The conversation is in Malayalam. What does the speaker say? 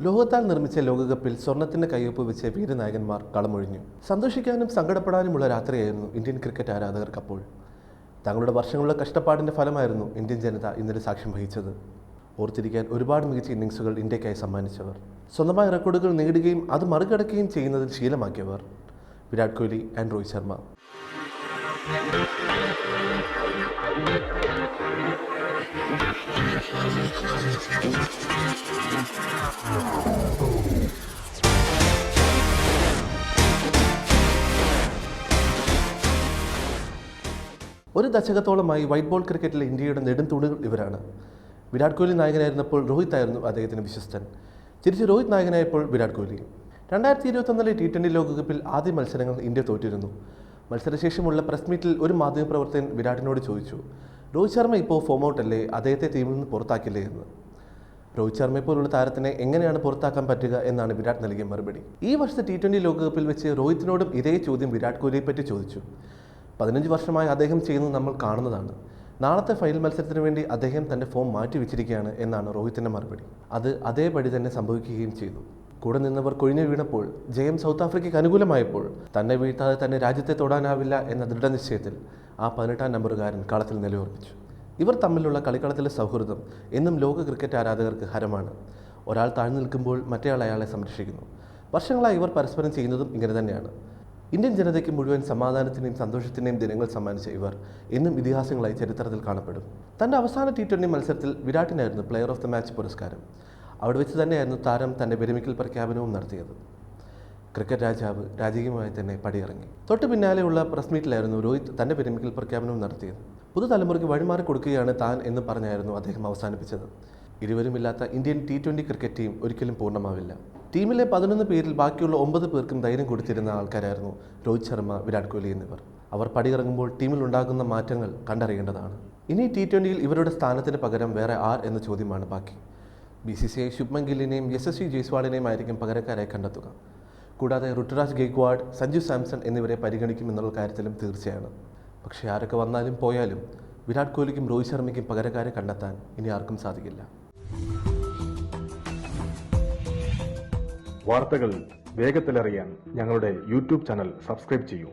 ലോകത്താൽ നിർമ്മിച്ച ലോകകപ്പിൽ സ്വർണത്തിന്റെ കയ്യൊപ്പ് വെച്ച വീരനായകന്മാർ കളമൊഴിഞ്ഞു. സന്തോഷിക്കാനും സങ്കടപ്പെടാനുമുള്ള രാത്രിയായിരുന്നു ഇന്ത്യൻ ക്രിക്കറ്റ് ആരാധകർക്കപ്പോൾ. തങ്ങളുടെ വർഷങ്ങളുടെ കഷ്ടപ്പാടിന്റെ ഫലമായിരുന്നു ഇന്ത്യൻ ജനത ഇന്നലെ സാക്ഷ്യം വഹിച്ചത്. ഓർത്തിരിക്കാൻ ഒരുപാട് മികച്ച ഇന്നിങ്സുകൾ ഇന്ത്യക്കായി സമ്മാനിച്ചവർ. സ്വന്തമായ റെക്കോർഡുകൾ നേടുകയും അത് മറികടക്കുകയും ചെയ്യുന്നതിൽ ശീലമാക്കിയവർ വിരാട് കോഹ്ലി ആൻഡ് രോഹിത് ശർമ്മ. ഒരു ദശകത്തോളമായി വൈറ്റ് ബോൾ ക്രിക്കറ്റിലെ ഇന്ത്യയുടെ നെടുംതൂണുകൾ ഇവരാണ്. വിരാട് കോഹ്ലി നായകനായിരുന്നപ്പോൾ രോഹിത് ആയിരുന്നു അദ്ദേഹത്തിന് വിശ്വസ്തൻ. തിരിച്ച് രോഹിത് നായകനായപ്പോൾ വിരാട് കോഹ്ലി. രണ്ടായിരത്തി ഇരുപത്തൊന്നിലെ ടി ട്വന്റി ലോകകപ്പിൽ ആദ്യ മത്സരങ്ങൾ ഇന്ത്യ തോറ്റിരുന്നു. മത്സരശേഷമുള്ള പ്രസ് മീറ്റിൽ ഒരു മാധ്യമപ്രവർത്തകൻ വിരാടിനോട് ചോദിച്ചു രോഹിത് ശർമ്മ ഇപ്പോൾ ഫോം ഔട്ടല്ലേ അദ്ദേഹത്തെ ടീമിൽ നിന്ന് പുറത്താക്കില്ലേ? എന്ന്. രോഹിത് ശർമ്മയെ പോലുള്ള താരത്തിനെ എങ്ങനെയാണ് പുറത്താക്കാൻ പറ്റുക എന്നാണ് വിരാട് നൽകിയ മറുപടി. ഈ വർഷത്തെ ടി ട്വന്റി ലോകകപ്പിൽ വെച്ച് രോഹിത്തിനോടും ഇതേ ചോദ്യം വിരാട് കോഹ്ലിയെ പറ്റി ചോദിച്ചു. പതിനഞ്ച് വർഷമായി അദ്ദേഹം ചെയ്യുന്നത് നമ്മൾ കാണുന്നതാണ്. നാളത്തെ ഫൈനൽ മത്സരത്തിന് വേണ്ടി അദ്ദേഹം തന്റെ ഫോം മാറ്റി വെച്ചിരിക്കുകയാണ് എന്നാണ് രോഹിത്തിന്റെ മറുപടി. അത് അതേപടി തന്നെ സംഭവിക്കുകയും ചെയ്തു. കൂടെ നിന്നവർ കൊഴിഞ്ഞു വീണപ്പോൾ ജയം സൗത്ത് ആഫ്രിക്കയ്ക്ക് അനുകൂലമായപ്പോൾ തന്നെ വീഴ്ത്താതെ തന്നെ രാജ്യത്തെ തൊടാനാവില്ല എന്ന ദൃഢനിശ്ചയത്തിൽ ആ പതിനെട്ടാം നമ്പറുകാരൻ കളത്തിൽ നിലയുറപ്പിച്ചു. ഇവർ തമ്മിലുള്ള കളിക്കളത്തിലെ സൗഹൃദം എന്നും ലോക ക്രിക്കറ്റ് ആരാധകർക്ക് ഹരമാണ്. ഒരാൾ താഴ്ന്നു നിൽക്കുമ്പോൾ മറ്റേയാൾ അയാളെ സംരക്ഷിക്കുന്നു. വർഷങ്ങളായി ഇവർ പരസ്പരം ചെയ്യുന്നതും ഇങ്ങനെ തന്നെയാണ്. ഇന്ത്യൻ ജനതയ്ക്ക് മുഴുവൻ സമാധാനത്തിന്റെയും സന്തോഷത്തിന്റെയും ദിനങ്ങൾ സമ്മാനിച്ച ഇവർ എന്നും ഇതിഹാസങ്ങളായി ചരിത്രത്തിൽ കാണപ്പെടും. തന്റെ അവസാന ടി ട്വന്റി മത്സരത്തിൽ വിരാട്ടിനായിരുന്നു പ്ലെയർ ഓഫ് ദി മാച്ച് പുരസ്കാരം. അവിടെ വെച്ച് തന്നെയായിരുന്നു താരം തന്റെ വിരമിക്കൽ പ്രഖ്യാപനവും നടത്തിയത്. ക്രിക്കറ്റ് രാജാവ് രാജകീയമായി തന്നെ പടിയിറങ്ങി. തൊട്ട് പിന്നാലെയുള്ള പ്രസ് മീറ്റിലായിരുന്നു രോഹിത് തന്റെ വിരമിക്കൽ പ്രഖ്യാപനവും നടത്തിയത്. പുതുതലമുറയ്ക്ക് വഴിമാറി കൊടുക്കുകയാണ് താൻ എന്ന് പറഞ്ഞായിരുന്നു അദ്ദേഹം അവസാനിപ്പിച്ചത്. ഇരുവരുമില്ലാത്ത Indian T twenty cricket team ഒരിക്കലും പൂർണമാവില്ല. ടീമിലെ പതിനൊന്ന് പേരിൽ ബാക്കിയുള്ള ഒമ്പത് പേർക്കും ധൈര്യം കൊടുത്തിരുന്ന ആൾക്കാരായിരുന്നു രോഹിത് ശർമ്മ വിരാട് കോഹ്ലി എന്നിവർ. അവർ പടിയിറങ്ങുമ്പോൾ ടീമിൽ ഉണ്ടാകുന്ന മാറ്റങ്ങൾ കണ്ടറിയേണ്ടതാണ്. ഇനി ടി ട്വന്റിയിൽ ഇവരുടെ സ്ഥാനത്തിന് പകരം വേറെ ആർ എന്ന ചോദ്യമാണ് ബാക്കി. B C C I Shubman ഗില്ലിനെയും Yashasvi ജയ്സ്വാളിനെയും ആയിരിക്കും പകരക്കാരായി കണ്ടെത്തുക. കൂടാതെ ഋതുരാജ് ഗെയ്ക്വാഡ് സഞ്ജു സാംസൺ എന്നിവരെ പരിഗണിക്കുമെന്നുള്ള കാര്യത്തിലും തീർച്ചയാണ്. പക്ഷേ ആരൊക്കെ വന്നാലും പോയാലും വിരാട് കോഹ്ലിക്കും രോഹിത് ശർമ്മയ്ക്കും പകരക്കാരെ കണ്ടെത്താൻ ഇനി ആർക്കും സാധിക്കില്ല. വാർത്തകൾ വേഗത്തിലറിയാൻ ഞങ്ങളുടെ യൂട്യൂബ് ചാനൽ സബ്സ്ക്രൈബ് ചെയ്യൂ.